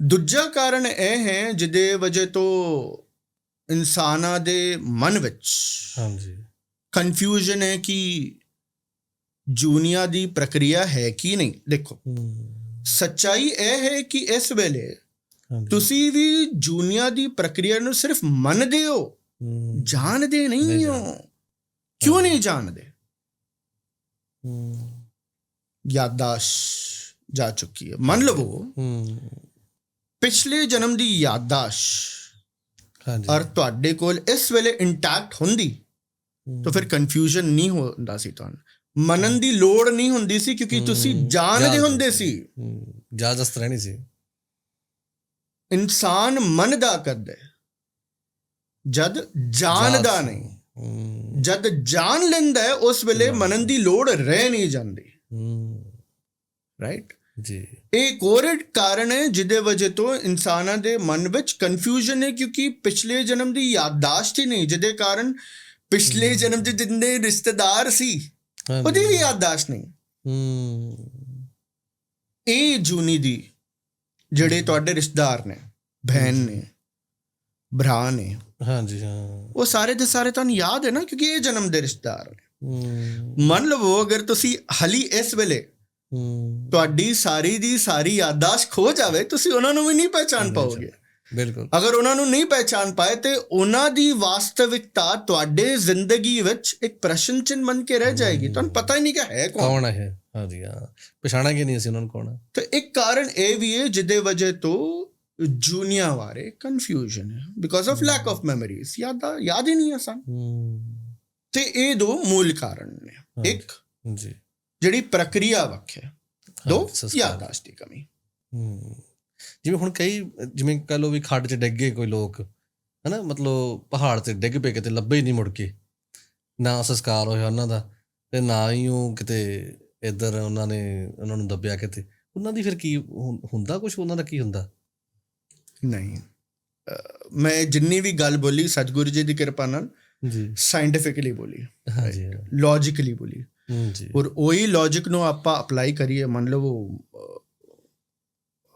ਦੂਜਾ ਕਾਰਨ ਇਹ ਹੈ ਜਿਹਦੇ ਵਜ੍ਹਾ ਤੋਂ ਇਨਸਾਨਾਂ ਦੇ ਮਨ ਵਿੱਚ ਹਾਂਜੀ। ਕਨਫਿਊਜ਼ਨ ਹੈ ਕਿ ਜੂਨੀਆ ਦੀ ਪ੍ਰਕਿਰਿਆ ਹੈ ਕਿ ਨਹੀਂ। ਦੇਖੋ ਸੱਚਾਈ ਇਹ ਹੈ ਕਿ ਇਸ ਵੇਲੇ ਤੁਸੀਂ ਵੀ ਜੂਨੀਆ ਦੀ ਪ੍ਰਕਿਰਿਆ ਨੂੰ ਸਿਰਫ ਮੰਨਦੇ ਹੋ ਜਾਣਦੇ ਨਹੀਂ ਹੋ। ਕਿਉਂ ਨਹੀਂ ਜਾਣਦੇ? ਯਾਦਾਸ਼ ਜਾ ਚੁੱਕੀ ਹੈ। ਮੰਨ ਲਵੋ ਪਿਛਲੇ ਜਨਮ ਦੀ ਯਾਦਾਸ਼ ਹਾਂਜੀ। ਔਰ ਤੁਹਾਡੇ ਕੋਲ ਇਸ ਵੇਲੇ ਇੰਟੈਕਟ ਹੁੰਦੀ ਤਾਂ ਫਿਰ ਕਨਫਿਊਜ਼ਨ ਨਹੀਂ ਹੁੰਦਾ ਸੀ ਤੁਹਾਨੂੰ। ਮੰਨਣ ਦੀ ਲੋੜ ਨਹੀਂ ਹੁੰਦੀ ਸੀ ਕਿਉਂਕਿ ਤੁਸੀਂ ਜਾਣਦੇ ਹੁੰਦੇ ਸੀ। ਜਾਜਸਤ ਰਹਿਣੀ ਸੀ। ਇਨਸਾਨ ਮੰਨਦਾ ਕਰਦਾ ਹੈ, ਜਦ ਜਾਣਦਾ ਨਹੀਂ। ਜਦ ਜਾਣ ਲੈਂਦਾ ਉਸ ਵੇਲੇ ਮੰਨਣ ਦੀ ਲੋੜ ਰਹਿ ਨਹੀਂ ਜਾਂਦੀ। ਰਾਈਟ ਜੀ। ਇਹ ਇੱਕ ਕਾਰਨ ਹੈ ਜਿਹਦੇ ਵਜ੍ਹਾ ਤੋਂ ਇਨਸਾਨਾਂ ਦੇ ਮਨ ਵਿੱਚ ਕਨਫਿਊਜ਼ਨ ਹੈ ਕਿਉਂਕਿ ਪਿਛਲੇ ਜਨਮ ਦੀ ਯਾਦਦਾਸ਼ਤ ਹੀ ਨਹੀਂ ਜਿਹਦੇ ਕਾਰਨ ਪਿਛਲੇ ਜਨਮ ਦੇ ਜਿੰਨੇ ਰਿਸ਼ਤੇਦਾਰ ਸੀ। ਉਹਦੀ ਵੀ ਯਾਦਦਾਸ਼ਤ ਨਹੀਂ। ਹੂੰ। ਇਹ ਜੂਨੀ ਦੀ ਜਿਹੜੇ ਤੁਹਾਡੇ ਰਿਸ਼ਤੇਦਾਰ ਨੇ ਭੈਣ ਨੇ ਭਰਾ ਨੇ ਹਾਂਜੀ ਹਾਂ। ਉਹ ਸਾਰੇ ਦੇ ਸਾਰੇ ਤੁਹਾਨੂੰ ਯਾਦ ਹੈ ਨਾ ਕਿਉਂਕਿ ਇਹ ਜਨਮ ਦੇ ਰਿਸ਼ਤੇਦਾਰ ਨੇ। ਮੰਨ ਲਵੋ ਅਗਰ ਤੁਸੀਂ ਹਲੀ ਇਸ ਵੇਲੇ ਤੁਹਾਡੀ ਸਾਰੀ ਦੀ ਸਾਰੀ ਯਾਦਦਾਸ਼ਤ ਖੋ ਜਾਵੇ ਤੁਸੀਂ ਉਹਨਾਂ ਨੂੰ ਵੀ ਨਹੀਂ ਪਹਿਚਾਨ ਪਾਓਗੇ। ਬਿਲਕੁਲ। ਅਗਰ ਉਹਨਾਂ ਨੂੰ ਨਹੀਂ ਪਹਿਚਾਨ ਪਾਏ ਤੇ ਉਹਨਾਂ ਦੀ ਵਾਸਤਵਿਕਤਾ ਤੁਹਾਡੇ ਜ਼ਿੰਦਗੀ ਵਿੱਚ ਇੱਕ ਪ੍ਰਸ਼ਨ ਚਿੰਨ ਬਣ ਕੇ ਰਹਿ ਜਾਏਗੀ। ਤੁਹਾਨੂੰ ਪਤਾ ਹੀ ਨਹੀਂ ਕਿ ਹੈ ਕੌਣ। ਕੌਣ ਹੈ? ਹਾਂਜੀ ਹਾਂ। ਪਛਾਣਾਂਗੇ ਨਹੀਂ ਅਸੀਂ ਉਹਨਾਂ ਨੂੰ ਕੌਣ ਹੈ? ਤੇ ਇੱਕ ਕਾਰਨ ਇਹ ਵੀ ਹੈ ਜਿਹਦੇ ਵਜ੍ਹਾ ਤੋਂ ਜੂਨੀਆ ਬਾਰੇ ਕਨਫਿਊਜ਼ਨ ਹੈ। Because of lack of memories ਯਾਦ ਆ- ਯਾਦ ਹੀ ਨਹੀਂ ਹੈ ਸਾਨੂੰ। ਤੇ ਇਹ ਦੋ ਮੂਲ ਕਾਰਨ ਨੇ। ਇੱਕ ਜੀ। ਜਿਹੜੀ ਪ੍ਰਕਿਰਿਆ ਵੱਖ ਹੈ। ਦੋ। ਯਾਦਾਸ਼ਤ ਦੀ। ਕਮੀ। ਜਿਵੇਂ ਹੁਣ ਕਈ ਜਿਵੇਂ ਕਹ ਲੋ ਵੀ ਖੱਡ 'ਚ ਡਿੱਗੇ ਕੋਈ ਲੋਕ ਹਨਾ ਮਤਲਬ ਪਹਾੜ ਤੇ ਡਿੱਗ ਪਏ ਕਿਤੇ ਲੱਭੇ ਹੀ ਨਹੀਂ ਮੁੜ ਕੇ। ਨਾ ਸੰਸਕਾਰ ਹੋਇਆ ਉਹਨਾਂ ਦਾ ਤੇ ਨਾ ਹੀ ਉਹ ਕਿਤੇ ਇੱਧਰ ਉਹਨਾਂ ਨੇ ਉਹਨਾਂ ਨੂੰ ਦੱਬਿਆ ਕਿਤੇ। ਉਹਨਾਂ ਦੀ ਫਿਰ ਕੀ ਹੁੰਦਾ ਕੁਝ ਉਹਨਾਂ ਦਾ ਕੀ ਹੁੰਦਾ? ਨਹੀਂ। ਮੈਂ ਜਿੰਨੀ ਵੀ ਗੱਲ ਬੋਲੀ ਸਤਿਗੁਰੂ ਜੀ ਦੀ ਕਿਰਪਾ ਨਾਲ ਜੀ। ਸਾਇੰਟੀਫਿਕਲੀ ਬੋਲੀ। ਹਾਂਜੀ। ਲੌਜੀਕਲੀ ਬੋਲੀ। ਔਰ ਉਹੀ ਲੌਜੀਕ ਨੂੰ ਆਪਾਂ ਅਪਲਾਈ ਕਰੀਏ ਮੰਨ ਲਵੋ ਅਹ,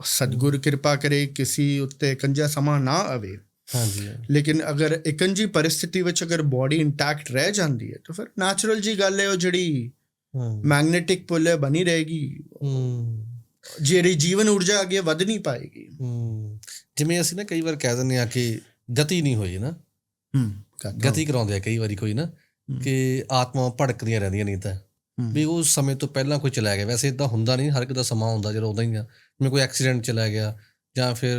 ਸਤਿਗੁਰ ਕਿਰਪਾ ਕਰੇ ਕਿਸੇ ਉੱਤੇ ਕੰਜਾ ਸਮਾਂ ਨਾ ਆਵੇ। ਹਾਂਜੀ। ਲੇਕਿਨ ਅਗਰ ਇਕੰਜੀ ਪਰਿਸਥਿਤੀ ਵਿੱਚ ਅਗਰ ਬਾਡੀ ਇੰਟੈਕਟ ਰਹਿ ਜਾਂਦੀ ਹੈ ਤਾਂ ਫਿਰ ਨੈਚੁਰਲ ਜੀ ਗੱਲ ਹੈ ਉਹ ਜਿਹੜੀ ਮੈਗਨੈਟਿਕ ਪੁੱਲ ਹੈ ਬਣੀ ਰਹੇਗੀ। ਜਿਹੜੀ ਜੀਵਨ ਊਰਜਾ ਅੱਗੇ ਵਧ ਨਹੀਂ ਪਾਏਗੀ। ਜਿਵੇਂ ਅਸੀਂ ਨਾ ਕਈ ਵਾਰ ਕਹਿ ਦਿੰਦੇ ਆ ਕਿ ਗਤੀ ਨਹੀਂ ਹੋਈ ਨਾ। ਹੂੰ ਗਤੀ ਕਰਾਉਂਦੇ ਆ ਕਈ ਵਾਰੀ ਕੋਈ ਨਾ। ਕਿ ਆਤਮਾਵਾਂ ਭੜਕਦੀਆਂ ਰਹਿੰਦੀਆਂ ਨਹੀਂ ਤਾਂ। ਵੀ ਉਸ ਸਮੇਂ ਤੋਂ ਪਹਿਲਾਂ ਕੋਈ ਚਲਾ ਗਿਆ। ਵੈਸੇ ਇਦਾਂ ਹੁੰਦਾ ਨਹੀਂ ਹਰ ਇੱਕ ਦਾ ਸਮਾਂ ਹੁੰਦਾ ਜਦੋਂ ਉਦਾਂ ਹੀ ਆ। ਜਿਵੇਂ ਕੋਈ ਐਕਸੀਡੈਂਟ ਚਲਾ ਗਿਆ ਜਾਂ ਫਿਰ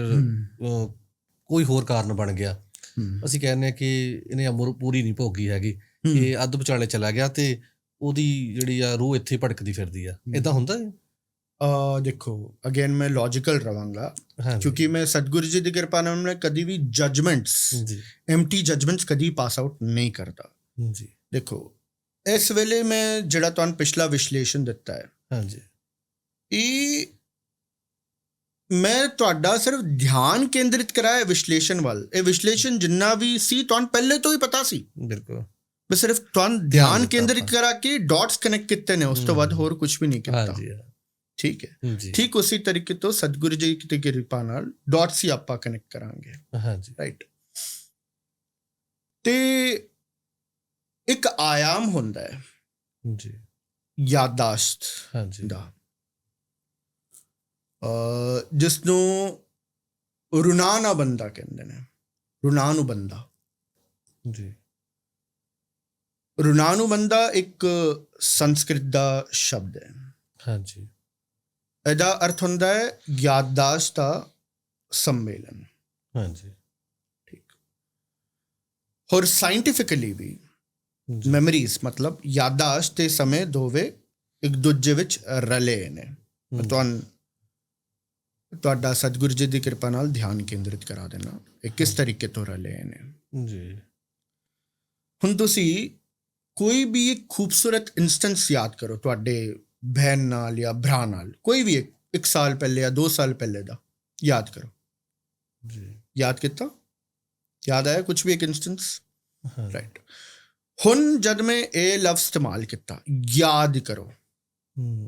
ਕੋਈ ਹੋਰ ਕਾਰਨ ਬਣ ਗਿਆ। ਅਸੀਂ ਕਹਿੰਦੇ ਆ ਕਿ ਇਹਨੇ ਅਮਰ ਪੂਰੀ ਨਹੀਂ ਭੋਗੀ ਹੈਗੀ। ਇਹ ਅੱਧ ਵਿਚਾਲੇ ਚਲਾ ਗਿਆ ਤੇ ਉਹਦੀ ਜਿਹੜੀ ਆ ਰੂਹ ਇੱਥੇ ਭੜਕਦੀ ਫਿਰਦੀ ਆ। ਇਦਾਂ ਹੁੰਦਾ ਹੈ ਅਹ ਦੇਖੋ ਅਗੇਨ ਮੈਂ ਲੌਜੀਕਲ ਰਵਾਂਗਾ। ਕਿਉਂਕਿ ਮੈਂ ਸਤਿਗੁਰੂ ਜੀ ਦੀ ਕਿਰਪਾ ਨਾਲ ਮੈਂ ਕਦੀ ਵੀ ਜਜਮੈਂਟਸ ਜੀ। ਐਮਟੀ ਜਜਮੈਂਟਸ ਕਦੀ ਪਾਸ ਆਊਟ ਨਹੀਂ ਕਰਦਾ। ਜੀ। ਦੇਖੋ ਇਸ ਵੇਲੇ ਮੈਂ ਜਿਹੜਾ ਤੁਹਾਨੂੰ ਪਿਛਲਾ ਵਿਸ਼ਲੇਸ਼ਣ ਦਿੱਤਾ ਹੈ ਹਾਂਜੀ। ਇਹ ਮੈਂ ਤੁਹਾਡਾ ਸਿਰਫ ਧਿਆਨ ਕੇਂਦਰਿਤ ਕਰਾਇਆ ਵਿਸ਼ਲੇਸ਼ਣ ਵੱਲ। ਇਹ ਵਿਸ਼ਲੇਸ਼ਣ ਜਿੰਨਾ ਵੀ ਸੀ ਤੁਹਾਨੂੰ ਪਹਿਲੇ ਤੋਂ ਹੀ ਪਤਾ ਸੀ। ਬਿਲਕੁਲ। ਮੈਂ ਸਿਰਫ ਤੁਹਾਨੂੰ ਧਿਆਨ ਕੇਂਦਰਿਤ। ਕਰਾ ਕੇ ਡਾਟਸ ਕਨੈਕਟ ਕੀਤੇ ਨੇ ਉਸ ਤੋਂ ਬਾਅਦ ਹੋਰ ਕੁਝ ਵੀ ਨਹੀਂ ਕੀਤਾ। ਹਾਂਜੀ ਠੀਕ ਹੈ। ਠੀਕ ਉਸੇ ਤਰੀਕੇ ਤੋਂ ਸਤਿਗੁਰੂ ਜੀ ਦੀ ਕਿਰਪਾ ਨਾਲ ਡਾਟਸ ਹੀ ਆਪਾਂ ਕਨੈਕਟ ਕਰਾਂਗੇ। ਹਾਂਜੀ। ਰਾਈਟ ਤੇ ਇੱਕ ਆਯਾਮ ਹੁੰਦਾ ਹੈ। ਜੀ। ਯਾਦਾਸ਼ਤ ਹਾਂਜੀ। ਦਾ। ਅ ਜਿਸ ਨੂੰ ਰੁਨਾਨਾ ਬੰਦਾ ਕਹਿੰਦੇ ਨੇ। ਰੁਨਾਨੂ ਬੰਦਾ। ਜੀ। ਰੁਨਾਨੂ ਬੰਦਾ ਇੱਕ ਸੰਸਕ੍ਰਿਤ ਦਾ ਸ਼ਬਦ ਹੈ। ਹਾਂਜੀ। ਇਹਦਾ ਅਰਥ ਹੁੰਦਾ ਹੈ ਯਾਦਾਸ਼ਤ ਦਾ ਸੰਮੇਲਨ। ਹਾਂਜੀ। ਹੋਰ ਸਾਇੰਟੀਫਿਕਲੀ ਵੀ ਮੈਮਰੀਜ਼ ਮਤਲਬ ਯਾਦਾਸ਼ਤ ਤੇ ਸਮੇਂ ਦੋਵੇਂ ਇੱਕ ਦੂਜੇ ਵਿੱਚ ਰਲੇ ਨੇ। ਤੁਹਾਨੂੰ ਤੁਹਾਡਾ ਸਤਿਗੁਰੂ ਜੀ ਦੀ ਕਿਰਪਾ ਨਾਲ ਧਿਆਨ ਕੇਂਦਰਿਤ ਕਰਾ ਦੇਣਾ ਇਹ ਕਿਸ ਤਰੀਕੇ ਤੋਂ ਰਲੇ ਨੇ। ਜੀ। ਹੁਣ ਤੁਸੀਂ ਕੋਈ ਵੀ ਇੱਕ ਖੂਬਸੂਰਤ ਇਨਸਟੈਂਸ ਯਾਦ ਕਰੋ ਤੁਹਾਡੇ ਭੈਣ ਨਾਲ ਜਾਂ ਭਰਾ ਨਾਲ। ਕੋਈ ਵੀ ਇੱਕ ਇੱਕ ਸਾਲ ਪਹਿਲੇ ਜਾਂ 2 ਸਾਲ ਪਹਿਲੇ ਦਾ ਯਾਦ ਕਰੋ। ਜੀ। ਯਾਦ ਕੀਤਾ? ਯਾਦ ਆਇਆ ਕੁਝ ਵੀ ਇੱਕ ਇਨਸਟੈਂਸ ਰਾਈਟ ਹੁਣ ਜਦ ਮੈਂ ਇਹ ਲਫ਼ਜ਼ ਇਸਤੇਮਾਲ ਕੀਤਾ ਯਾਦ ਕਰੋ।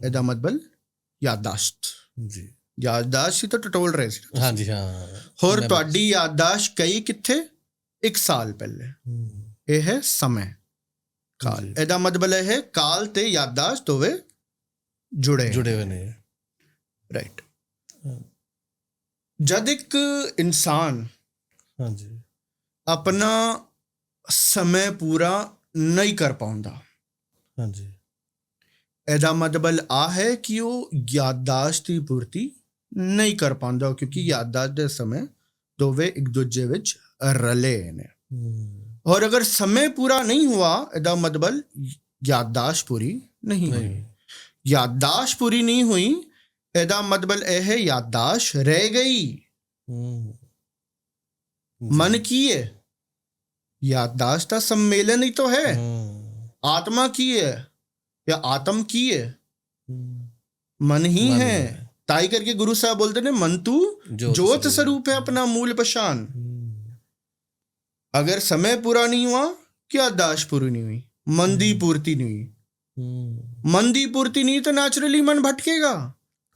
ਇਹਦਾ ਮਤਲਬ ਯਾਦਾਸ਼ਤ। ਜੀ। ਯਾਦਦਾਸ਼ਤ ਸੀ ਤਾਂ ਟਟੋਲ ਰਹੇ ਸੀ ਹਾਂਜੀ ਹਾਂ। ਹੋਰ ਤੁਹਾਡੀ ਯਾਦਦਾਸ਼ਤ ਕਈ ਕਿੱਥੇ? ਇੱਕ ਸਾਲ ਪਹਿਲੇ। ਇਹ ਹੈ ਸਮੇਂ। ਕਾਲ। ਇਹਦਾ ਮਤਲਬ ਹੈ ਕਾਲ ਤੇ ਯਾਦਦਾਸ਼ਤ ਦੋਵੇਂ ਜੁੜੇ ਜੁੜੇ ਹੋਏ ਨੇ। ਰਾਈਟ। ਜਦ ਇੱਕ ਇਨਸਾਨ ਹਾਂਜੀ। ਆਪਣਾ ਸਮੇਂ ਪੂਰਾ ਨਹੀਂ ਕਰ ਪਾਉਂਦਾ। ਹਾਂਜੀ। ਇਹਦਾ ਮਤਲਬ ਆ ਹੈ ਕਿ ਉਹ ਯਾਦਦਾਸ਼ਤ ਦੀ ਪੂਰਤੀ ਨਹੀਂ ਕਰ ਪਾਉਂਦਾ ਕਿਉਂਕਿ ਯਾਦਦਾਸ਼ਤ ਦੇ ਸਮੇਂ ਦੋਵੇਂ ਇੱਕ ਦੂਜੇ ਵਿੱਚ ਰਲੇ ਨੇ। ਔਰ ਅਗਰ ਸਮੇਂ ਪੂਰਾ ਨਹੀਂ ਹੁਆ ਇਹਦਾ ਮਤਲਬ ਯਾਦਦਾਸ਼ਤ ਪੂਰੀ ਨਹੀਂ ਹੋਈ। ਯਾਦਦਾਸ਼ਤ ਪੂਰੀ ਨਹੀਂ ਹੋਈ ਇਹਦਾ ਮਤਲਬ ਇਹ ਹੈ ਯਾਦਦਾਸ਼ਤ ਰਹਿ ਗਈ। ਮਨ ਕੀ ਹੈ? ਯਾਦਦਾਸ਼ਤ ਦਾ ਸੰਮੇਲਨ ਹੀ ਤਾਂ ਹੈ ਹੂੰ, ਆਤਮਾ ਕੀ ਹੈ या आत्म की है ਹੂੰ, मन ही मन है है। ताई करके गुरु साहब बोलते ने मन तू जोत जोत स्वरूप। स्वरूप है अपना मूल पहचान ਹੂੰ, अगर समय पूरा नहीं हुआ क्या दाश पूरी नहीं हुई मन दी पूर्ति नहीं हुई ਹੂੰ, मन दी पूर्ति नहीं तो नेचुरली मन भटकेगा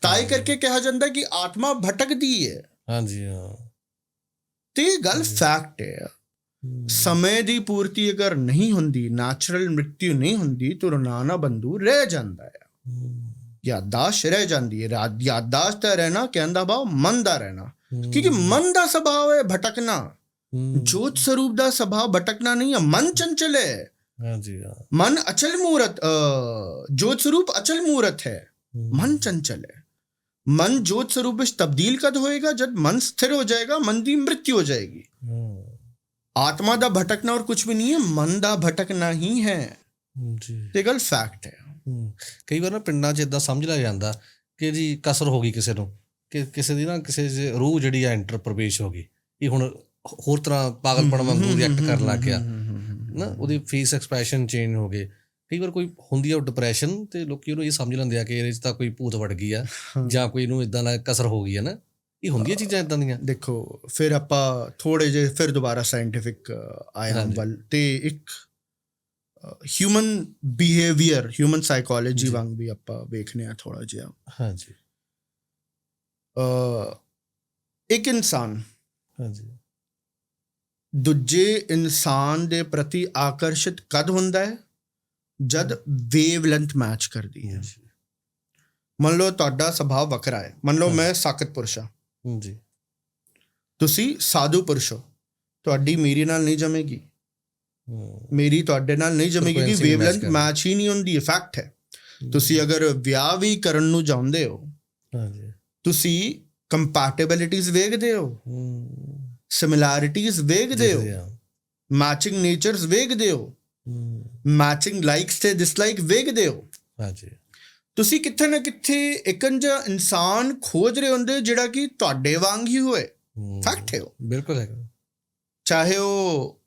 ताई करके कहा जाता है कि आत्मा भटकदी है ਹਾਂਜੀ ਹਾਂ ਤੇ ਇਹ ਗੱਲ ਫੈਕਟ ਹੈ ਹੂੰ, ਸਮੇਂ ਦੀ ਪੂਰਤੀ ਅਗਰ ਨਹੀਂ ਹੁੰਦੀ ਨੈਚੁਰਲ ਮ੍ਰਿਤਿੂ ਨਹੀਂ ਹੁੰਦੀ ਤਾਂ ਰੋਨਾਨਾ ਬੰਦੂ ਰਹਿ ਜਾਂਦਾ ਹੈ। ਯਾਦਾਸ਼ਤ ਰਹਿ ਜਾਂਦੀ ਹੈ। ਯਾਦਾਸ਼ਤ ਰਹਿਣਾ ਕਹਿੰਦਾ ਭਾਵ ਮਨ ਦਾ ਰਹਿਣਾ। ਕਿਉਂਕਿ ਮਨ ਦਾ ਸੁਭਾਅ ਹੈ ਭਟਕਣਾ। ਜੋਤ ਸਰੂਪ ਦਾ ਸੁਭਾਅ ਭਟਕਣਾ ਨਹੀਂ ਹੈ ਮਨ ਚੰਚਲ ਹੈ। ਹਾਂਜੀ ਮਨ ਅਚਲ ਮੂਰਤ ਜੋਤ ਸਰੂਪ ਅਚਲ ਮੂਰਤ ਹੈ। ਮਨ ਚੰਚਲ ਹੈ। ਮਨ ਜੋਤ ਸਰੂਪ ਵਿੱਚ ਤਬਦੀਲ ਕਦ ਹੋਏਗਾ? ਜਦ ਮਨ ਸਥਿਰ ਹੋ ਜਾਏਗਾ ਮਨ ਦੀ ਮ੍ਰਿਤਿu ਹੋ ਜਾਏਗੀ। ਆਤਮਾ ਦਾ ਭਟਕਣਾ ਔਰ ਕੁਝ ਵੀ ਨਹੀਂ ਹੈ ਮਨ ਦਾ ਭਟਕਣਾ ਹੀ ਹੈ ਜੀ ਤੇ ਗੱਲ ਫੈਕਟ ਹੈ। ਕਈ ਵਾਰ ਨਾ ਪਿੰਡਾਂ 'ਚ ਇਦਾਂ ਸਮਝ ਲਿਆ ਜਾਂਦਾ ਕਿ ਜੀ ਕਸਰ ਹੋ ਗਈ ਕਿਸੇ ਨੂੰ ਕਿ ਕਿਸੇ ਦੀ ਨਾ ਕਿਸੇ ਰੂਹ ਜਿਹੜੀ ਆ ਇੰਟਰ ਪ੍ਰਵੇਸ਼ ਹੋ ਗਈ ਇਹ ਹੁਣ ਹੋਰ ਤਰ੍ਹਾਂ ਪਾਗਲਪਣ ਵਾਂਗੂ ਰਿਐਕਟ ਕਰਨ ਲੱਗ ਗਿਆ ਨਾ ਉਹਦੀ ਫੇਸ ਐਕਸਪ੍ਰੈਸ਼ਨ ਚੇਂਜ ਹੋ ਗਏ ਕਈ ਵਾਰ ਕੋਈ ਹੁੰਦੀ ਆ ਡਿਪਰੈਸ਼ਨ ਤੇ ਲੋਕੀ ਉਹਨੂੰ ਇਹ ਸਮਝ ਲੈਂਦੇ ਆ ਕਿ ਇਹਦੇ 'ਚ ਤਾਂ ਕੋਈ ਭੂਤ ਵੜ ਗਈ ਆ ਜਾਂ ਕੋਈ ਇਹਨੂੰ ਇਦਾਂ ਦਾ ਕਸਰ ਹੋ ਗਈ ਆ ਨਾ ਇਹ ਹੁੰਦੀਆਂ ਚੀਜ਼ਾਂ ਇਦਾਂ ਦੀਆਂ? ਦੇਖੋ ਫਿਰ ਆਪਾਂ ਥੋੜੇ ਜੇ ਫਿਰ ਦੁਬਾਰਾ ਸਾਇੰਟਿਫਿਕ ਆਇਆ। ਵੱਲ। ਤੇ ਇੱਕ ਹਿਊਮਨ ਬਿਹੇਵੀਅਰ ਹਿਊਮਨ ਸਾਈਕੋਲੋਜੀ। ਵਾਂਗ ਵੀ ਆਪਾਂ ਵੇਖਨੇ ਆ ਥੋੜਾ ਜਿਹਾ। ਹਾਂਜੀ। ਅ, ਇੱਕ ਇਨਸਾਨ ਹਾਂਜੀ। ਦੂਜੇ ਇਨਸਾਨ ਦੇ ਪ੍ਰਤੀ ਆਕਰਸ਼ਿਤ ਕਦ ਹੁੰਦਾ ਹੈ? ਜਦ ਵੇਵਲੈਂਥ ਮੈਚ ਕਰਦੀ ਹੈ। ਮੰਨ ਲਓ ਤੁਹਾਡਾ ਸੁਭਾਅ ਵੱਖਰਾ ਹੈ। ਮੰਨ ਲਓ। ਮੈਂ ਸਾਕਤ ਪੁਰਸ਼ ਹਾਂ। ਜੀ। ਤੁਸੀਂ ਸਾਧੂ ਪੁਰਸ਼ ਹੋ। ਤੁਹਾਡੀ ਮੇਰੀ ਨਾਲ ਨਹੀਂ ਜਮੇਗੀ। ਮੇਰੀ ਤੁਹਾਡੇ ਨਾਲ ਨਹੀਂ ਜਮੇਗੀ ਕਿ Frequency ਨਹੀਂ match ਵੇਵਲੈਂਥ। ਮੈਚ ਹੀ ਨਹੀਂ ਹੁੰਦੀ ਫੈਕਟ ਹੈ। ਤੁਸੀਂ ਅਗਰ ਵਿਆਹ ਵੀ ਕਰਨ ਨੂੰ ਚਾਹੁੰਦੇ ਹੋ ਹਾਂਜੀ। ਤੁਸੀਂ ਕੰਪੈਟੀਬਿਲਿਟੀਜ਼ ਵੇਖਦੇ ਹੋ। ਸਿਮਿਲੈਰਿਟੀਜ਼ ਵੇਖਦੇ ਹੋ। ਮੈਚਿੰਗ ਨੇਚਰਸ ਵੇਖਦੇ ਹੂੰ, ਮੈਚਿੰਗ ਲਾਈਕਸ ਤੇ ਡਿਸਲਾਈਕ ਵੇਖਦੇ ਹੋ। ਹਾਂਜੀ। ਤੁਸੀਂ ਕਿੱਥੇ ਨਾ ਕਿੱਥੇ ਇੱਕਨ ਜਿਹਾ ਇਨਸਾਨ ਖੋਜ ਰਹੇ ਹੁੰਦੇ ਹੋ ਜਿਹੜਾ ਕਿ ਤੁਹਾਡੇ ਵਾਂਗ ਹੀ ਹੋਏ। ਹੂੰ, ਫੈਕਟ ਹੈ ਉਹ। ਬਿਲਕੁਲ ਹੈਗਾ। ਚਾਹੇ ਉਹ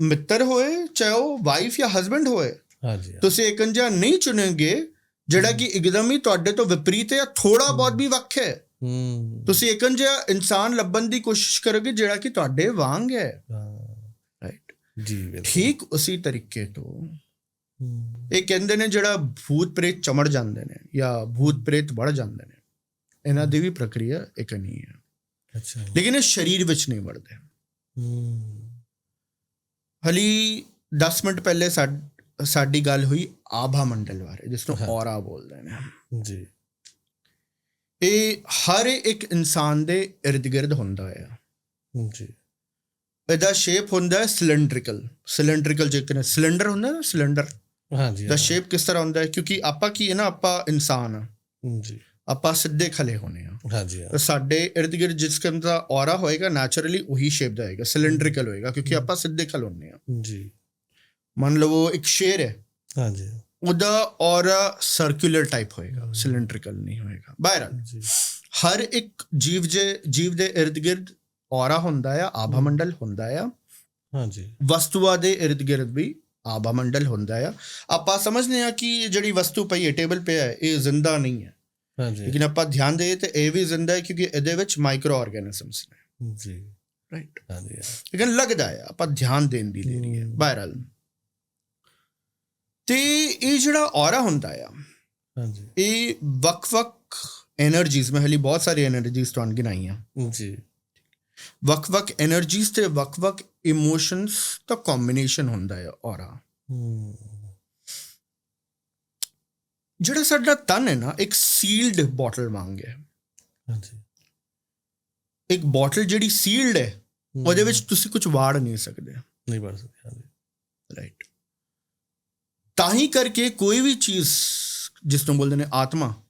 ਮਿੱਤਰ ਹੋਏ ਚਾਹੇ ਉਹ ਵਾਈਫ ਜਾਂ ਹਸਬੰਡ ਹੋਏ। ਹਾਂਜੀ ਹਾਂ। ਤੁਸੀਂ ਇੱਕਨ ਜਿਹਾ ਨਹੀਂ ਚੁਣੋਗੇ ਜਿਹੜਾ ਕਿ ਇੱਕਦਮ ਹੀ ਤੁਹਾਡੇ ਤੋਂ ਵਿਪਰੀਤ ਹੈ ਜਾਂ ਥੋੜਾ ਬਹੁਤ ਵੀ ਵੱਖ ਹੈ। ਹੂੰ। ਤੁਸੀਂ ਇੱਕਨ ਜਿਹਾ ਇਨਸਾਨ ਲੱਭਣ ਦੀ ਕੋਸ਼ਿਸ਼ ਕਰੋਗੇ ਜਿਹੜਾ ਕਿ ਤੁਹਾਡੇ ਵਾਂਗ ਹੈ। ਹਾਂ, ਰਾਈਟ ਜੀ ਬਿਲਕੁਲ। ਠੀਕ ਉਸੇ ਤਰੀਕੇ ਤੋਂ। ਹੂੰ, ਇਹ ਕਹਿੰਦੇ ਨੇ ਜਿਹੜਾ ਭੂਤ ਪ੍ਰੇਤ ਚਮੜ ਜਾਂਦੇ ਨੇ ਜਾਂ ਭੂਤ ਪ੍ਰੇਤ ਵੜ ਜਾਂਦੇ ਨੇ ਇਹਨਾਂ ਦੀ ਵੀ ਪ੍ਰਕਿਰਿਆ ਇੱਕ ਨਹੀਂ ਹੈ। ਅੱਛਾ। ਲੇਕਿਨ ਇਹ ਸਰੀਰ ਵਿੱਚ ਨਹੀਂ ਵੜਦੇ। ਹਲੀ 10 ਮਿੰਟ ਪਹਿਲੇ ਸਾਡ- ਗੱਲ ਹੋਈ ਆਭਾ ਮੰਡਲ ਬਾਰੇ ਜਿਸ ਨੂੰ। ਔਰਾ ਬੋਲਦੇ ਨੇ। ਜੀ। ਇਹ ਹਰ ਇੱਕ ਇਨਸਾਨ ਦੇ ird ਗਿਰਦ ਹੁੰਦਾ ਹੈ ਜੀ। ਇਹਦਾ ਸ਼ੇਪ ਹੁੰਦਾ ਹੈ ਸਿਲੰਡਰੀਕਲ ਸਿਲੰਡਰੀਕਲ ਜਿਵੇਂ ਸਿਲੰਡਰ ਹੁੰਦਾ ਨਾ ਸਿਲੰਡਰ ਹਾਂਜੀ ਦਾ ਸ਼ੇਪ ਕਿਸ ਤਰ੍ਹਾਂ ਹੁੰਦਾ ਹੈ? ਕਿਉਂਕਿ ਆਪਾਂ ਕੀ ਹੈ ਨਾ ਆਪਾਂ ਇਨਸਾਨ ਆ ਹਾਂ, ਜੀ। ਆਪਾਂ ਸਿੱਧੇ ਖਲੇ ਹੋਣੇ ਆ ਹਾਂਜੀ ਤਾਂ ਸਾਡੇ ird ਗਿਰਦ ਜਿਸ ਕਿਸਮ ਦਾ ਔਰਾ ਹੋਏਗਾ ਨੈਚੁਰਲੀ ਉਹੀ ਸ਼ੇਪ ਦਾ ਹੋਏਗਾ ਸਿਲੰਡਰੀਕਲ ਹੋਏਗਾ ਕਿਉਂਕਿ ਆਪਾਂ ਸਿੱਧੇ ਖਲ ਹੁੰਨੇ ਆ ਜੀ। ਮੰਨ ਲਵੋ ਇੱਕ ਸ਼ੇਰ ਹੈ। ਹਾਂਜੀ। ਉਹਦਾ ਔਰਾ ਸਰਕੂਲਰ ਟਾਈਪ ਹੋਏਗਾ ਸਿਲੰਡਰੀਕਲ ਨਹੀਂ ਹੋਏਗਾ। ਬਹਰਹਾਲ ਹਰ ਇੱਕ ਜੀਵ ਜੇ ਜੀਵ ਦੇ ird ਗਿਰਦ ਔਰਾ ਹੁੰਦਾ ਆ ਆਭਾ ਮੰਡਲ ਹੁੰਦਾ ਆ। ਹਾਂਜੀ। ਵਸਤੂਆਂ ਦੇ ird ਗਿਰਦ ਵੀ ਆਬਾ ਮੰਡਲ ਹੁੰਦਾ ਆ। ਆਪਾਂ ਸਮਝਦੇ ਆ ਕਿ ਜਿਹੜੀ ਵਸਤੂ ਪਈ ਹੈ ਟੇਬਲ ਤੇ ਹੈ ਇਹ ਜ਼ਿੰਦਾ ਨਹੀਂ ਹੈ। ਹਾਂਜੀ। ਲੇਕਿਨ ਆਪਾਂ ਧਿਆਨ ਦੇਈਏ ਤੇ ਇਹ ਵੀ ਜ਼ਿੰਦਾ ਹੈ ਕਿਉਂਕਿ ਇਹਦੇ ਵਿੱਚ ਮਾਈਕਰੋ ਆਰਗੇਨਿਜ਼ਮਸ ਨੇ। ਜੀ। ਰਾਈਟ ਹਾਂਜੀ। ਲੇਕਿਨ ਲੱਗਦਾ ਹੈ ਆਪਾਂ ਧਿਆਨ ਦੇਣ ਦੀ ਦੇਰੀ ਹੈ ਵਾਇਰਲ ਤੇ ਇਹ ਜਿਹੜਾ ਔਰਾ ਹੁੰਦਾ ਆ ਹਾਂਜੀ। ਇਹ ਵਕ-ਵਕ એનર્ਜੀਜ਼ ਮੈਂ ਹਲੀ ਬਹੁਤ ਸਾਰੇ એનર્ਜੀਜ਼ ਤੁਹਾਨੂੰ ਗਿਣਾਈਆਂ ਜੀ। ਵਕ-ਵਕ એનર્ਜੀਜ਼ ਤੇ ਵਕ-ਵਕ ਇਮੋਸ਼ਨਸ ਦਾ ਕੰਬੀਨੇਸ਼ਨ ਹੁੰਦਾ ਹੈ ਔਰਾ ਜਿਹੜਾ ਸਾਡਾ ਤਨ ਹੈ ਨਾ ਇੱਕ ਸੀਲਡ ਬੋਟਲ ਵਾਂਗ ਹੈ। ਹਾਂਜੀ। ਇੱਕ ਬੋਟਲ ਜਿਹੜੀ ਸੀਲਡ ਹੈ। ਉਹਦੇ ਵਿੱਚ ਤੁਸੀਂ ਕੁਝ ਵਾੜ ਨਹੀਂ ਸਕਦੇ। ਨਹੀਂ ਪੜ ਸਕਦੇ ਹਾਂਜੀ। ਰਾਈਟ ਤਾਂ ਹੀ ਕਰਕੇ ਕੋਈ ਵੀ ਚੀਜ਼ ਜਿਸ ਨੂੰ ਬੋਲਦੇ ਨੇ ਆਤਮਾ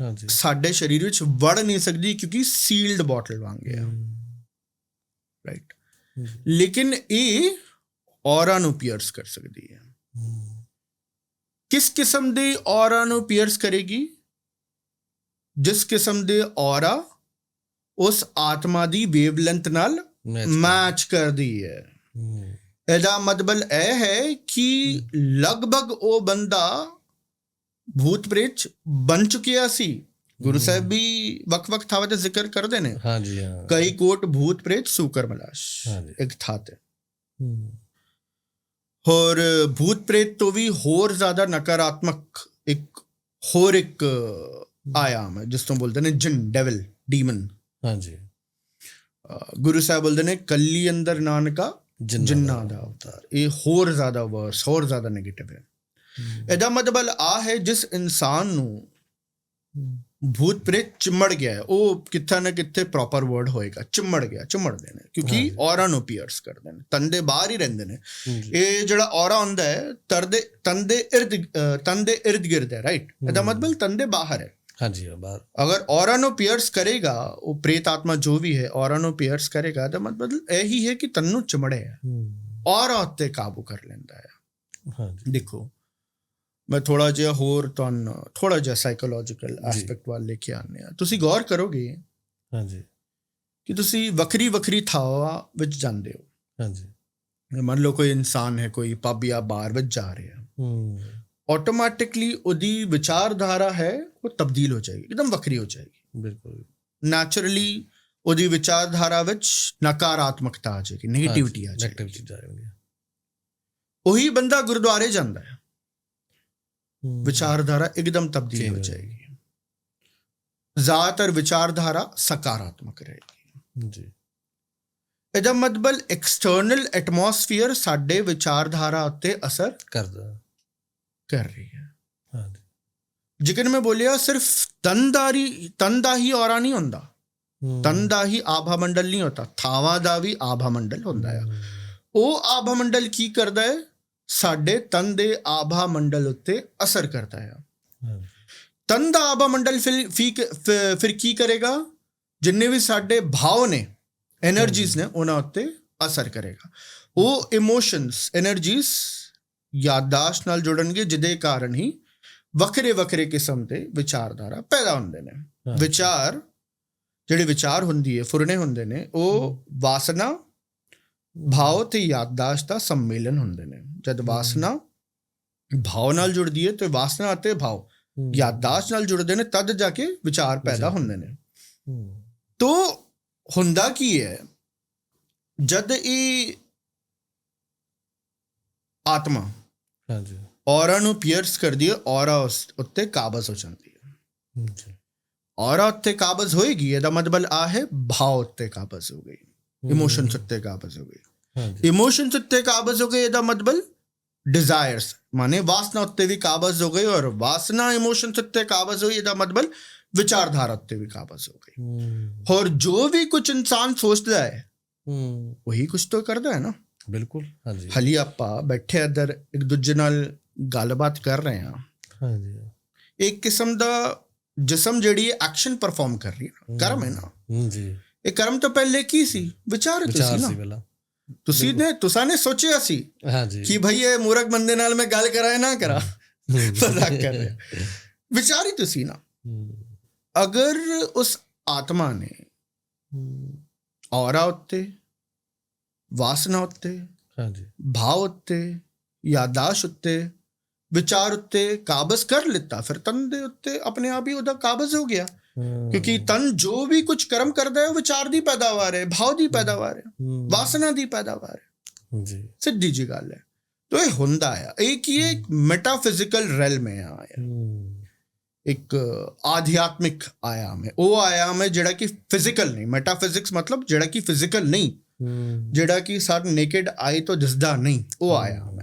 ਹਾਂਜੀ। ਸਾਡੇ ਸਰੀਰ ਵਿੱਚ ਵੜ ਨਹੀਂ ਸਕਦੀ ਕਿਉਂਕਿ ਸੀਲਡ ਬੋਟਲ ਵਾਂਗ ਹੈ। ਰਾਈਟ। ਲੇਕਿਨ ਇਹ ਔਰਾ ਨੂੰ ਪੀਅਰਸ ਕਰ ਸਕਦੀ ਹੈ। ਕਿਸ ਕਿਸਮ ਦੇ ਔਰਾ ਨੂੰ ਪੀਅਰਸ ਕਰੇਗੀ? ਜਿਸ ਕਿਸਮ ਦੇ ਔਰਾ ਉਸ ਆਤਮਾ ਦੀ ਵੇਵਲੈਂਥ ਨਾਲ ਮੈਚ ਕਰਦੀ ਹੈ। ਇਹਦਾ ਮਤਲਬ ਇਹ ਹੈ ਕਿ ਲਗਭਗ ਉਹ ਬੰਦਾ ਭੂਤ ਪ੍ਰੇਤ ਬਣ ਚੁੱਕਿਆ ਸੀ। ਗੁਰੂ ਸਾਹਿਬ ਵੀ ਵੱਖ-ਵੱਖ ਥਾਵਾਂ ਤੇ ਜ਼ਿਕਰ ਕਰਦੇ ਨੇ। ਹਾਂਜੀ ਹਾਂ। ਕਈ ਕੋਟ ਭੂਤ ਪ੍ਰੇਤ ਸੂਕਰ ਮਲਾਸ਼ ਹਾਂਜੀ। ਇੱਕ ਥਾਂ ਤੇ। ਹੋਰ ਭੂਤ ਪ੍ਰੇਤ ਤੋਂ ਵੀ ਹੋਰ ਜ਼ਿਆਦਾ ਨਕਾਰਾਤਮਕ ਇੱਕ ਹੋਰ ਇੱਕ ਆਯਾਮ ਹੈ ਜਿਸ ਤੋਂ ਬੋਲਦੇ ਨੇ ਜਿਨ ਡੈਵਲ ਡੀਮਨ। ਹਾਂਜੀ। ਗੁਰੂ ਸਾਹਿਬ ਬੋਲਦੇ ਨੇ ਕੱਲੀ ਅੰਦਰ ਨਾਨਕਾ ਜਿੰਨਾ ਜਿੰਨਾ ਦਾ ਅਵਤਾਰ। ਇਹ ਹੋਰ ਜ਼ਿਆਦਾ ਵਰਸ ਹੋਰ ਜ਼ਿਆਦਾ 네ਗੇਟਿਵ ਹੈ। ਇਹਦਾ ਮਤਲਬ ਆ ਹੈ ਜਿਸ ਇਨਸਾਨ ਨੂੰ ਭੂਤ ਪ੍ਰੇਤ ਚਿਮੜ ਗਿਆ ਹੈ, ਉਹ ਕਿੱਥੇ ਨਾ ਕਿੱਥੇ ਪ੍ਰੋਪਰ ਵਰਡ ਹੋਏਗਾ। ਚਿਮੜ ਗਿਆ ਚਿਮੜਦੇ ਨੇ। ਕਿਉਂਕਿ। ਔਰਾ ਨੂੰ ਪੀਅਰਸ ਕਰਦੇ ਨੇ। ਤਨ ਦੇ ਬਾਹਰ ਹੀ ਰਹਿੰਦੇ ਨੇ। ਇਹ ਜਿਹੜਾ ਔਰਾ ਹੁੰਦਾ ਹੈ ਤਰ ਦੇ ਤਨ ਦੇ ਅ, ਤਨ ਦੇ ਇਰਦ ਗਿਰਦ ਹੈ ਰਾਈਟ ਇਹਦਾ। ਮਤਲਬ ਤਨ ਦੇ ਬਾਹਰ ਹੈ। ਹਾਂਜੀ ਬਾਹਰ। ਅਗਰ ਔਰਾ ਨੂੰ ਪੀਅਰਸ ਕਰੇਗਾ ਉਹ ਪ੍ਰੇਤ ਆਤਮਾ ਜੋ ਵੀ ਹੈ ਔਰਾ ਨੂੰ ਪੀਅਰਸ ਕਰੇਗਾ ਤਾਂ ਮਤਲਬ ਇਹ ਹੀ ਹੈ ਕਿ ਤਨ ਨੂੰ ਚਿਮੜੇ ਹੂੰ। ਔਰਾ ਉੱਤੇ ਕਾਬੂ ਕਰ ਲੈਂਦਾ ਹੈ। ਹਾਂਜੀ। ਦੇਖੋ ਮੈਂ ਥੋੜਾ ਜਿਹਾ ਹੋਰ ਤੁਹਾਨੂੰ ਥੋੜਾ ਜਿਹਾ ਸਾਈਕੋਲੋਜੀਕਲ। ਐਸਪੈਕਟ ਵੱਲ ਲੈ ਕੇ ਆਉਂਦੇ ਆ ਤੁਸੀਂ ਗੌਰ ਕਰੋਗੇ ਹਾਂਜੀ। ਕਿ ਤੁਸੀਂ ਵੱਖਰੀ ਵੱਖਰੀ ਥਾਵਾਂ ਵਿੱਚ ਜਾਂਦੇ ਹੋ। ਹਾਂਜੀ। ਮੰਨ ਲਓ ਕੋਈ ਇਨਸਾਨ ਹੈ ਕੋਈ ਪੱਬ ਜਾਂ ਬਾਰ ਵਿੱਚ ਜਾ ਰਿਹਾ। ਹੂੰ। ਆਟੋਮੈਟਿਕਲੀ ਉਹਦੀ ਵਿਚਾਰਧਾਰਾ ਹੈ ਉਹ ਤਬਦੀਲ ਹੋ ਜਾਏਗੀ ਇੱਕਦਮ ਵੱਖਰੀ ਹੋ ਜਾਏਗੀ। ਬਿਲਕੁਲ। ਨੈਚੁਰਲੀ ਉਹਦੀ ਵਿਚਾਰਧਾਰਾ ਵਿੱਚ ਨਕਾਰਾਤਮਕਤਾ ਆ ਜਾਏਗੀ 네ਗੇਟਿਵਿਟੀ ਆ ਜਾਏਗੀ। ਉਹੀ ਬੰਦਾ ਗੁਰਦੁਆਰੇ ਜਾਂਦਾ ਹੈ। ਹੂੰ। ਵਿਚਾਰਧਾਰਾ ਇੱਕਦਮ ਤਬਦੀਲ Change ਹੋ ਹੋ। ਜਾਏਗੀ। ਜ਼ਿਆਦਾਤਰ ਵਿਚਾਰਧਾਰਾ ਸਕਾਰਾਤਮਕ ਰਹੇਗੀ। ਜੀ। ਇਹਦਾ ਮਤਲਬ ਐਕਸਟਰਨਲ ਐਟਮੋਸਫੀਅਰ ਸਾਡੇ ਵਿਚਾਰਧਾਰਾ ਉੱਤੇ ਅਸਰ ਕਰਦਾ। ਕਰ ਰਹੀ ਹੈ। ਹਾਂਜੀ ਜਿਕਨ ਮੈਂ ਬੋਲਿਆ ਸਿਰਫ ਤਨਦਾਰੀ ਤਨ ਦਾ ਹੀ ਔਰਾ ਨਹੀਂ ਹੁੰਦਾ। ਹੂੰ। ਤਨ ਦਾ ਹੀ ਆਭਾ ਮੰਡਲ ਨਹੀਂ ਹੁੰਦਾ। ਥਾਵਾਂ ਦਾ ਵੀ ਆਭਾ ਮੰਡਲ ਹੁੰਦਾ ਹੈ ਹੂੰ। ਉਹ ਆਭਾ ਮੰਡਲ ਕੀ ਕਰਦਾ ਹੈ? ਸਾਡੇ ਤਨ ਦੇ ਆਭਾ ਮੰਡਲ ਉੱਤੇ ਅਸਰ ਕਰਦਾ ਹੈ। ਤਨ ਦਾ ਆਭਾ ਮੰਡਲ ਫਿਰ ਫਿਰ ਕੀ ਕਰੇਗਾ? ਜਿੰਨੇ ਵੀ ਸਾਡੇ ਭਾਵ ਨੇ એનર્ਜੀਜ਼ ਨੇ ਉਹਨਾਂ ਉੱਤੇ ਅਸਰ ਕਰੇਗਾ। ਉਹ ਇਮੋਸ਼ਨਸ એનર્ਜੀਜ਼ ਯਾਦਾਸ਼ਤ ਨਾਲ ਜੁੜਨਗੇ ਜਿਹਦੇ ਕਾਰਨ ਹੀ ਵੱਖਰੇ ਵੱਖਰੇ ਕਿਸਮ ਦੇ ਵਿਚਾਰਧਾਰਾ ਪੈਦਾ ਹੁੰਦੇ ਨੇ। ਵਿਚਾਰ ਜਿਹੜੇ ਵਿਚਾਰ ਹੁੰਦੀ ਹੈ ਫੁਰਨੇ ਹੁੰਦੇ ਨੇ ਉਹ ਵਾਸਨਾ ਭਾਵ ਤੇ ਯਾਦਾਸ਼ਤ ਦਾ ਸੰਮੇਲਨ ਹੁੰਦੇ ਨੇ ਜਦ ਵਾਸਨਾ ਭਾਵ ਨਾਲ ਜੁੜਦੀ ਹੈ ਤੇ ਵਾਸਨਾ ਅਤੇ ਭਾਵ ਹੂੰ। ਯਾਦਾਸ਼ਤ ਨਾਲ ਜੁੜਦੇ ਨੇ ਤਦ ਜਾ ਕੇ ਵਿਚਾਰ ਪੈਦਾ। ਹੁੰਦੇ ਨੇ। ਤੋ ਹੁੰਦਾ ਕੀ ਹੈ ਜਦ ਇਹ ਆਤਮਾ ਹਾਂਜੀ ਔਰਾ ਨੂੰ ਪੀਅਰਸ ਕਰਦੀ ਹੈ ਔਰਾ ਉੱਤੇ ਕਾਬਜ਼ ਹੋ ਜਾਂਦੀ ਹੈ ਜੀ ਔਰਾ ਉੱਤੇ ਕਾਬਜ਼ ਹੋਏਗੀ ਇਹਦਾ ਮਤਲਬ ਆ ਹੈ ਭਾਵ ਉੱਤੇ ਕਾਬਜ਼ ਹੋ ਗਈ ਇਮੋਸ਼ਨਸ ਉੱਤੇ ਕਾਬਜ਼ ਹੋ ਗਈ ਹਾਂਜੀ। ਇਮੋਸ਼ਨਸ ਉੱਤੇ ਕਾਬਜ਼ ਹੋ ਗਏ ਇਹਦਾ ਮਤਲਬ ਡਿਜ਼ਾਇਰਸ ਮਾਨੇ ਵਾਸਨਾ ਉੱਤੇ ਵੀ ਕਾਬਜ਼ ਹੋ ਗਈ ਔਰ ਵਾਸਨਾ ਇਮੋਸ਼ਨਸ ਉੱਤੇ ਕਾਬਜ਼ ਹੋਈ ਇਹਦਾ ਮਤਲਬ ਵਿਚਾਰਧਾਰਾ ਉੱਤੇ ਵੀ ਕਾਬਜ਼ ਹੋ ਗਈ ਜੋ ਵੀ ਕੁਝ ਇਨਸਾਨ ਸੋਚਦਾ ਹੈ ਹੂੰ। ਉਹੀ ਕੁਝ ਤਾਂ ਕਰਦਾ ਹੈ ਨਾ। ਬਿਲਕੁਲ ਹਾਂਜੀ। ਹਲੀ ਆਪਾਂ ਬੈਠੇ ਇੱਧਰ ਇੱਕ ਦੂਜੇ ਨਾਲ ਗੱਲਬਾਤ ਕਰ ਰਹੇ ਹਾਂ। ਹਾਂਜੀ। ਇੱਕ ਕਿਸਮ ਦਾ ਜਿਸਮ ਜਿਹੜੀ ਐਕਸ਼ਨ ਪਰਫਾਰਮ ਕਰ ਰਹੀ ਹੈ ਕਰਮ ਹੈ ਨਾ। ਜੀ। ਇਹ ਕਰਮ ਤੋਂ ਪਹਿਲੇ ਕੀ ਸੀ? ਵਿਚਾਰ ਤੁਸੀਂ ਸੀ ਨਾ। ਪਹਿਲਾਂ। ਤੁਸੀਂ ਨੇ ਤੁਸਾਂ ਨੇ ਸੋਚਿਆ ਸੀ ਹਾਂਜੀ ਕਿ ਭਈ ਇਹ ਮੂਰਖ ਬੰਦੇ ਨਾਲ ਮੈਂ ਗੱਲ ਕਰਾਂ ਨਾ ਕਰਾਂ? ਮਜ਼ਾਕ ਕਰ ਰਿਹਾ ਵਿਚਾਰ ਤੁਸੀਂ ਨਾ। ਅਗਰ ਉਸ ਆਤਮਾ ਨੇ। ਔਰਾ ਉੱਤੇ ਵਾਸਨਾ ਉੱਤੇ ਹਾਂਜੀ ਭਾਵ ਉੱਤੇ ਯਾਦਾਸ਼ ਉੱਤੇ ਵਿਚਾਰ ਉੱਤੇ ਕਾਬਜ਼ ਕਰ ਲਿੱਤਾ ਫਿਰ ਤਨ ਦੇ ਉੱਤੇ ਆਪਣੇ ਆਪ ਹੀ ਉਹਦਾ ਕਾਬਜ਼ ਹੋ ਗਿਆ। ਕਿਉਂਕਿ ਤਨ ਜੋ ਵੀ ਕੁਝ ਕਰਮ ਕਰਦਾ ਹੈ ਉਹ ਵਿਚਾਰ ਦੀ ਪੈਦਾਵਾਰ ਹੈ ਭਾਵ ਦੀ ਪੈਦਾਵਾਰ ਹੈ ਹੂੰ। ਵਾਸਨਾ ਦੀ ਪੈਦਾਵਾਰ ਹੈ। ਜੀ। ਸਿੱਧੀ ਜੀ ਗੱਲ ਹੈ। ਤੋ ਇਹ ਹੁੰਦਾ ਆ। ਇਹ ਕੀ ਇੱਕ ਮੈਟਾਫਿਜ਼ੀਕਲ ਰੈਲਮ ਹੈ ਆ। ਹੂੰ। ਇੱਕ ਆਧਿਆਤਮਿਕ ਆਯਾਮ ਹੈ। ਉਹ ਆਯਾਮ ਹੈ ਜਿਹੜਾ ਕਿ ਫਿਜ਼ੀਕਲ ਨਹੀਂ। ਮੈਟਾਫਿਜ਼ਿਕਸ ਮਤਲਬ ਜਿਹੜਾ ਕਿ ਫਿਜ਼ੀਕਲ ਨਹੀਂ। ਹੂੰ। ਜਿਹੜਾ ਕਿ ਸਾਡੇ ਨੇਕਡ ਆਈ ਤੋਂ ਦਿਸਦਾ ਨਹੀਂ। ਉਹ ਆਯਾਮ